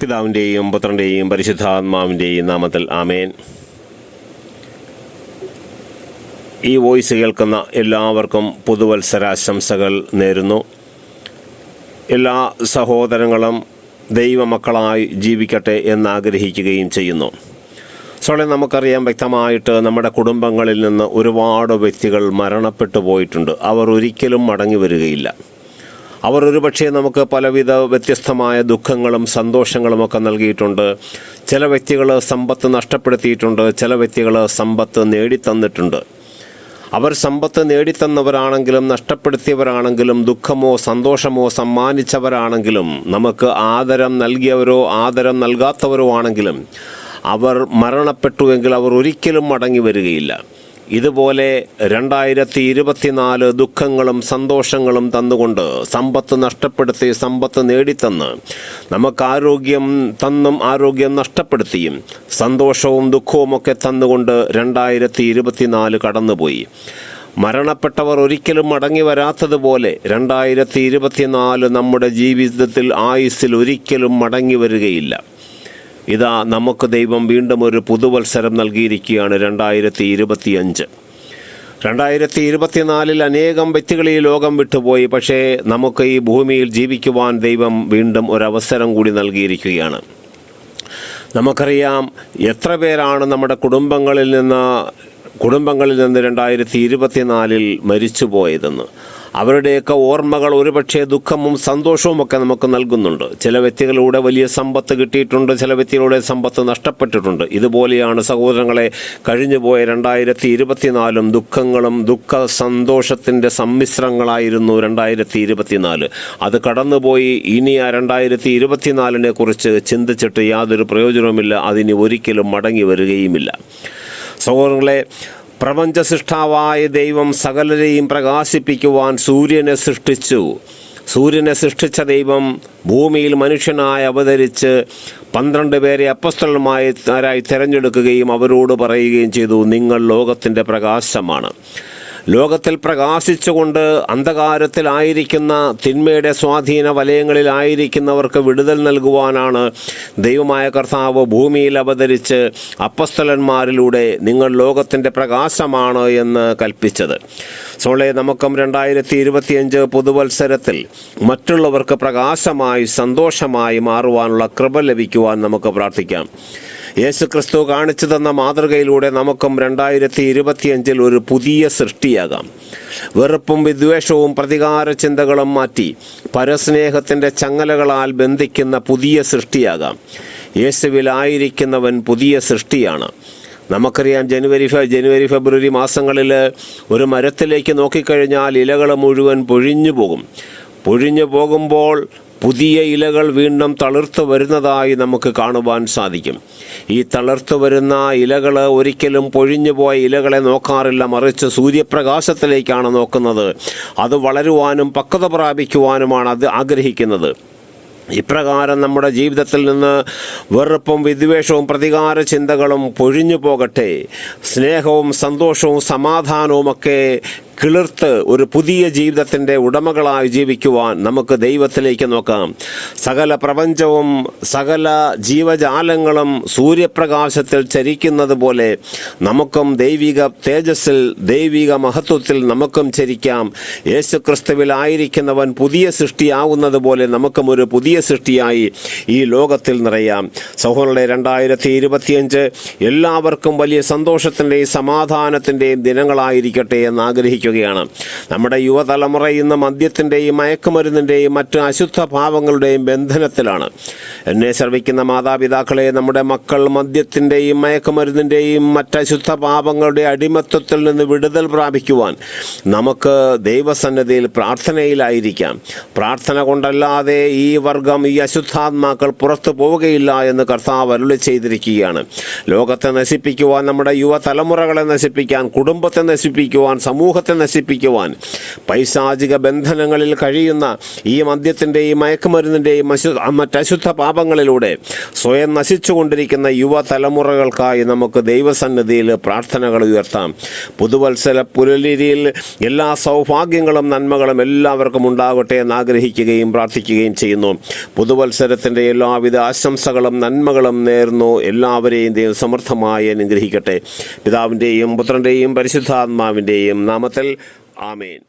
പിതാവിന്റെയും പുത്രന്റെയും പരിശുദ്ധാത്മാവിന്റെയും നാമത്തിൽ ആമേൻ. ഈ വോയിസ് കേൾക്കുന്ന എല്ലാവർക്കും പുതുവത്സരാശംസകൾ നേരുന്നു. എല്ലാ സഹോദരങ്ങളും ദൈവമക്കളായി ജീവിക്കട്ടെ എന്നാഗ്രഹിക്കുകയും ചെയ്യുന്നു. സോളെ നമുക്കറിയാം വ്യക്തമായിട്ട് നമ്മുടെ കുടുംബങ്ങളിൽ നിന്ന് ഒരുപാട് വ്യക്തികൾ മരണപ്പെട്ടു പോയിട്ടുണ്ട്. അവർ ഒരിക്കലും മടങ്ങി വരികയില്ല. അവർ ഒരുപക്ഷെ നമുക്ക് പലവിധ വ്യത്യസ്തമായ ദുഃഖങ്ങളും സന്തോഷങ്ങളും ഒക്കെ നൽകിയിട്ടുണ്ട്. ചില വ്യക്തികൾ സമ്പത്ത് നഷ്ടപ്പെടുത്തിയിട്ടുണ്ട് ചില വ്യക്തികൾ സമ്പത്ത് നേടിത്തന്നിട്ടുണ്ട്. അവർ സമ്പത്ത് നേടിത്തന്നവരാണെങ്കിലും നഷ്ടപ്പെടുത്തിയവരാണെങ്കിലും ദുഃഖമോ സന്തോഷമോ സമ്മാനിച്ചവരാണെങ്കിലും നമുക്ക് ആദരം നൽകിയവരോ ആദരം നൽകാത്തവരോ ആണെങ്കിലും അവർ മരണപ്പെട്ടുവെങ്കിൽ അവർ ഒരിക്കലും മടങ്ങി വരികയില്ല. ഇതുപോലെ രണ്ടായിരത്തി ഇരുപത്തിനാല് ദുഃഖങ്ങളും സന്തോഷങ്ങളും തന്നുകൊണ്ട് സമ്പത്ത് നഷ്ടപ്പെടുത്തി സമ്പത്ത് നേടിത്തന്ന് നമുക്ക് ആരോഗ്യം തന്നും ആരോഗ്യം നഷ്ടപ്പെടുത്തിയും സന്തോഷവും ദുഃഖവും ഒക്കെ തന്നുകൊണ്ട് രണ്ടായിരത്തി ഇരുപത്തിനാല് കടന്നുപോയി. മരണപ്പെട്ടവർ ഒരിക്കലും മടങ്ങി വരാത്തതുപോലെ രണ്ടായിരത്തി ഇരുപത്തിനാല് നമ്മുടെ ജീവിതത്തിൽ ആയുസ്സിൽ ഒരിക്കലും മടങ്ങി വരികയില്ല. ഇതാ നമുക്ക് ദൈവം വീണ്ടും ഒരു പുതുവത്സരം നൽകിയിരിക്കുകയാണ് രണ്ടായിരത്തി ഇരുപത്തിയഞ്ച് രണ്ടായിരത്തി ഇരുപത്തിനാലിൽ അനേകം വ്യക്തികൾ ഈ ലോകം വിട്ടുപോയി പക്ഷേ നമുക്ക് ഈ ഭൂമിയിൽ ജീവിക്കുവാൻ ദൈവം വീണ്ടും ഒരവസരം കൂടി നൽകിയിരിക്കുകയാണ്. നമുക്കറിയാം എത്ര പേരാണ് നമ്മുടെ കുടുംബങ്ങളിൽ നിന്ന് കുടുംബങ്ങളിൽ നിന്ന് രണ്ടായിരത്തി ഇരുപത്തിനാലിൽ മരിച്ചുപോയതെന്ന്. അവരുടെയൊക്കെ ഓർമ്മകൾ ഒരുപക്ഷെ ദുഃഖവും സന്തോഷവും ഒക്കെ നമുക്ക് നൽകുന്നുണ്ട്. ചില വ്യക്തികളിലൂടെ വലിയ സമ്പത്ത് കിട്ടിയിട്ടുണ്ട് ചില വ്യക്തികളുടെ സമ്പത്ത് നഷ്ടപ്പെട്ടിട്ടുണ്ട്. ഇതുപോലെയാണ് സഹോദരങ്ങളെ കഴിഞ്ഞുപോയ രണ്ടായിരത്തി ഇരുപത്തിനാലും ദുഃഖങ്ങളും ദുഃഖ സന്തോഷത്തിന്റെ സമ്മിശ്രങ്ങളായിരുന്നു രണ്ടായിരത്തി ഇരുപത്തിനാല് അത് കടന്നുപോയി. ഇനി ആ രണ്ടായിരത്തി ഇരുപത്തിനാലിനെ കുറിച്ച് ചിന്തിച്ചിട്ട് യാതൊരു പ്രയോജനവുമില്ല. അതിനി ഒരിക്കലും മടങ്ങി വരികയുമില്ല. സഹോദരങ്ങളെ പ്രപഞ്ച സൃഷ്ടാവായ ദൈവം സകലരെയും പ്രകാശിപ്പിക്കുവാൻ സൂര്യനെ സൃഷ്ടിച്ചു. സൂര്യനെ സൃഷ്ടിച്ച ദൈവം ഭൂമിയിൽ മനുഷ്യനായി അവതരിച്ച് പന്ത്രണ്ട് പേരെ അപ്പസ്തലന്മാരായി തിരഞ്ഞെടുക്കുകയും അവരോട് പറയുകയും ചെയ്തു നിങ്ങൾ ലോകത്തിന്റെ പ്രകാശമാണ്. ലോകത്തിൽ പ്രകാശിച്ചുകൊണ്ട് അന്ധകാരത്തിലായിരിക്കുന്ന തിന്മയുടെ സ്വാധീന വലയങ്ങളിലായിരിക്കുന്നവർക്ക് വിടുതൽ നൽകുവാനാണ് ദൈവമായ കർത്താവ് ഭൂമിയിൽ അവതരിച്ച് അപ്പസ്തലന്മാരിലൂടെ നിങ്ങൾ ലോകത്തിന്റെ പ്രകാശമാണ് എന്ന് കൽപ്പിച്ചത്. സോളെ നമുക്കും രണ്ടായിരത്തി ഇരുപത്തിയഞ്ച് പുതുവത്സരത്തിൽ മറ്റുള്ളവർക്ക് പ്രകാശമായി സന്തോഷമായി മാറുവാനുള്ള കൃപ ലഭിക്കുവാൻ നമുക്ക് പ്രാർത്ഥിക്കാം. യേശു ക്രിസ്തു കാണിച്ചു തന്ന മാതൃകയിലൂടെ നമുക്കും രണ്ടായിരത്തി ഇരുപത്തിയഞ്ചിൽ ഒരു പുതിയ സൃഷ്ടിയാകാം. വെറുപ്പും വിദ്വേഷവും പ്രതികാര ചിന്തകളും മാറ്റി പരസ്നേഹത്തിന്റെ ചങ്ങലകളാൽ ബന്ധിക്കുന്ന പുതിയ സൃഷ്ടിയാകാം. യേശുവിലായിരിക്കുന്നവൻ പുതിയ സൃഷ്ടിയാണ്. നമുക്കറിയാം ജനുവരി ജനുവരി ഫെബ്രുവരി മാസങ്ങളിൽ ഒരു മരത്തിലേക്ക് നോക്കിക്കഴിഞ്ഞാൽ ഇലകൾ മുഴുവൻ പൊഴിഞ്ഞു പോകും പൊഴിഞ്ഞു പോകുമ്പോൾ പുതിയ ഇലകൾ വീണ്ടും തളിർത്തു വരുന്നതായി നമുക്ക് കാണുവാൻ സാധിക്കും. ഈ തളിർത്തു വരുന്ന ഇലകൾ ഒരിക്കലും പൊഴിഞ്ഞു പോയ ഇലകളെ നോക്കാറില്ല. മറിച്ച് സൂര്യപ്രകാശത്തിലേക്കാണ് നോക്കുന്നത്. അത് വളരുവാനും പക്വത പ്രാപിക്കുവാനുമാണ് അത് ആഗ്രഹിക്കുന്നത്. ഇപ്രകാരം നമ്മുടെ ജീവിതത്തിൽ നിന്ന് വെറുപ്പും വിദ്വേഷവും പ്രതികാര ചിന്തകളും പൊഴിഞ്ഞു പോകട്ടെ. സ്നേഹവും സന്തോഷവും സമാധാനവുമൊക്കെ കിളിർത്ത് ഒരു പുതിയ ജീവിതത്തിന്റെ ഉടമകളായി ജീവിക്കുവാൻ നമുക്ക് ദൈവത്തിലേക്ക് നോക്കാം. സകല പ്രപഞ്ചവും സകല ജീവജാലങ്ങളും സൂര്യപ്രകാശത്തിൽ ചരിക്കുന്നത് പോലെ നമുക്കും ദൈവിക തേജസ്സിൽ ദൈവിക മഹത്വത്തിൽ നമുക്കും ചരിക്കാം. യേശു ക്രിസ്തുവിലായിരിക്കുന്നവൻ പുതിയ സൃഷ്ടിയാവുന്നത് പോലെ നമുക്കും ഒരു പുതിയ സൃഷ്ടിയായി ഈ ലോകത്തിൽ നിറയാം. സഹോദരങ്ങളെ രണ്ടായിരത്തി ഇരുപത്തിയഞ്ച് എല്ലാവർക്കും വലിയ സന്തോഷത്തിന്റെയും സമാധാനത്തിന്റെയും ദിനങ്ങളായിരിക്കട്ടെ എന്ന് ആഗ്രഹിക്കുകയാണ് നമ്മുടെ യുവതലമുറ ഇന്ന് മദ്യത്തിന്റെയും മയക്കുമരുന്നിന്റെയും മറ്റ് അശുദ്ധ ഭാവങ്ങളുടെയും ബന്ധനത്തിലാണ്. എന്നെ ശ്രവിക്കുന്ന മാതാപിതാക്കളെ നമ്മുടെ മക്കൾ മദ്യത്തിന്റെയും മയക്കുമരുന്നിന്റെയും മറ്റ് അശുദ്ധ പാപങ്ങളുടെ അടിമത്വത്തിൽ നിന്ന് വിടുതൽ പ്രാപിക്കുവാൻ നമുക്ക് ദൈവസന്നദ്ധിയിൽ പ്രാർത്ഥനയിലായിരിക്കാം. പ്രാർത്ഥന കൊണ്ടല്ലാതെ ഈ വർഗം ഈ അശുദ്ധാത്മാക്കൾ പുറത്തു പോവുകയില്ല എന്ന് കർത്താവ് അരുളി ചെയ്തിരിക്കുകയാണ്. ലോകത്തെ നശിപ്പിക്കുവാൻ നമ്മുടെ യുവതലമുറകളെ നശിപ്പിക്കാൻ കുടുംബത്തെ നശിപ്പിക്കുവാൻ സമൂഹത്തെ നശിപ്പിക്കുവാൻ. പൈശാചിക ബന്ധനങ്ങളിൽ കഴിയുന്ന ഈ മദ്യത്തിന്റെയും മയക്കുമരുന്നിന്റെയും മറ്റശുദ്ധ പാപങ്ങളിലൂടെ സ്വയം നശിച്ചുകൊണ്ടിരിക്കുന്ന യുവതലമുറകൾക്കായി നമുക്ക് ദൈവസന്നിധിയിൽ പ്രാർത്ഥനകൾ ഉയർത്താം. പുതുവത്സര പുലരിയിൽ എല്ലാ സൗഭാഗ്യങ്ങളും നന്മകളും എല്ലാവർക്കും ഉണ്ടാകട്ടെ എന്ന് ആഗ്രഹിക്കുകയും പ്രാർത്ഥിക്കുകയും ചെയ്യുന്നു. പുതുവത്സരത്തിന്റെ എല്ലാവിധ ആശംസകളും നന്മകളും നേർന്നു. എല്ലാവരെയും ദൈവം സമർത്ഥമായി അനുഗ്രഹിക്കട്ടെ. പിതാവിന്റെയും പുത്രന്റെയും പരിശുദ്ധാത്മാവിന്റെയും നാമത്തിൽ ആമേൻ